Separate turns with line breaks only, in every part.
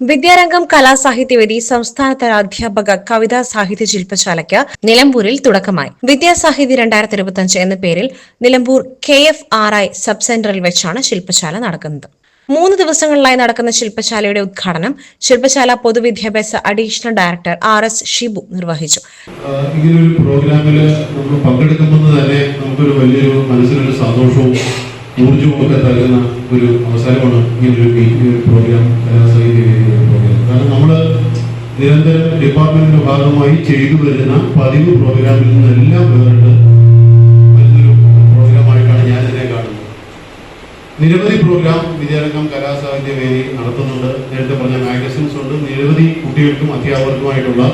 വിദ്യാരംഗം കലാസാഹിത്യവേദി സംസ്ഥാനതല അധ്യാപക കവിതാ സാഹിത്യ ശില്പശാലയ്ക്ക് നിലമ്പൂരിൽ തുടക്കമായി. വിദ്യാസാഹിത്യ രണ്ടായിരത്തി ഇരുപത്തിയഞ്ച് എന്ന പേരിൽ Nilambur K F R I sub സെന്ററിൽ വെച്ചാണ് ശില്പശാല നടക്കുന്നത്. മൂന്ന് ദിവസങ്ങളിലായി നടക്കുന്ന ശില്പശാലയുടെ ഉദ്ഘാടനം ശില്പശാല പൊതുവിദ്യാഭ്യാസ additional director R S Shibu നിർവഹിച്ചു.
ഇങ്ങനൊരു പ്രോഗ്രാമിൽ നമ്മൾ പങ്കെടുക്കുമ്പോൾ തന്നെ നമുക്കൊരു വലിയൊരു മനസ്സിനൊരു സന്തോഷവും ഊർജവും ഒക്കെ നൽകുന്ന ഒരു അവസരമാണ് ഇങ്ങനൊരു പ്രോഗ്രാം കലാസാഹിത്യ കാരണം നമ്മൾ നിരന്തരം ഡിപ്പാർട്ട്മെന്റിന്റെ ഭാഗമായി ചെയ്തു വരുന്ന പതിവ് പ്രോഗ്രാമിൽ നിന്നെല്ലാം വേറിട്ട് വലിയൊരു പ്രോഗ്രാമായിട്ടാണ് ഞാൻ ഇതിനെ കാണുന്നത്. നിരവധി പ്രോഗ്രാം വിദ്യാരംഗം കലാസാഹിത്യ വേദി നടത്തുന്നുണ്ട്. നേരത്തെ പറഞ്ഞ മാഗസിൻസ് ഉണ്ട്. നിരവധി കുട്ടികൾക്കും അധ്യാപകർക്കുമായിട്ടുള്ള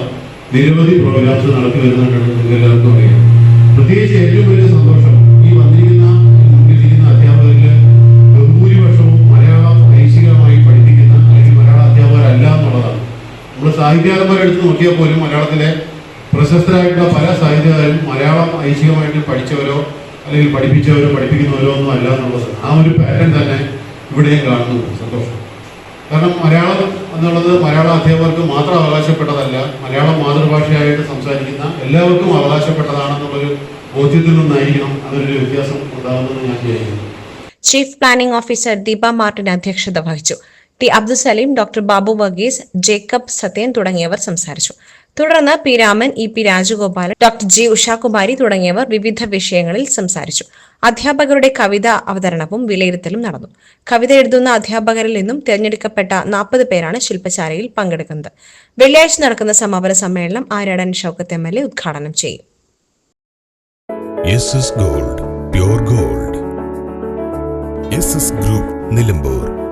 നിരവധി പ്രോഗ്രാംസ് നടത്തി വരുന്നുണ്ടെന്ന് നിങ്ങൾക്ക് എല്ലാവർക്കും അറിയാം. പ്രത്യേകിച്ച് ഏറ്റവും വലിയ സന്തോഷം നമ്മൾ സാഹിത്യകാരന്മാരെ എടുത്ത് നോക്കിയാൽ പോലും മലയാളത്തിലെ പ്രശസ്തരായിട്ടുള്ള പല സാഹിത്യകാരും മലയാളം ഐച്ഛികമായിട്ട് പഠിച്ചവരോ അല്ലെങ്കിൽ പഠിപ്പിച്ചവരോ പഠിപ്പിക്കുന്നവരോ ഒന്നും അല്ല എന്നുള്ളത് ആ ഒരു പാറ്റേൺ തന്നെ ഇവിടെയും കാണുന്നുണ്ട് സന്തോഷം. കാരണം മലയാളം എന്നുള്ളത് മലയാള അധ്യാപകർക്ക് മാത്രം അവകാശപ്പെട്ടതല്ല മലയാളം മാതൃഭാഷയായിട്ട് സംസാരിക്കുന്ന എല്ലാവർക്കും അവകാശപ്പെട്ടതാണെന്നുള്ളൊരു ബോധ്യത്തിൽ നിന്നായിരിക്കണം അതൊരു വ്യത്യാസം ഉണ്ടാകുന്നത് ഞാൻ വിചാരിക്കുന്നു.
Chief planning officer Deepa Martin അധ്യക്ഷത വഹിച്ചു. T Abdul Salim doctor Babu Varghese Jacob Sathyan തുടങ്ങിയവർ സംസാരിച്ചു. തുടർന്ന് P Raman E P Rajagopalan doctor G Ushakumari തുടങ്ങിയവർ വിവിധ വിഷയങ്ങളിൽ സംസാരിച്ചു. അധ്യാപകരുടെ കവിത അവതരണവും വിലയിരുത്തലും നടന്നു. കവിത എഴുതുന്ന അധ്യാപകരിൽ നിന്നും തിരഞ്ഞെടുക്കപ്പെട്ട നാൽപ്പത് പേരാണ് ശില്പശാലയിൽ പങ്കെടുക്കുന്നത്. വെള്ളിയാഴ്ച നടക്കുന്ന സമാപന സമ്മേളനം Aryadan Shoukath M L A ഉദ്ഘാടനം ചെയ്യും.
Gold group Nilambur.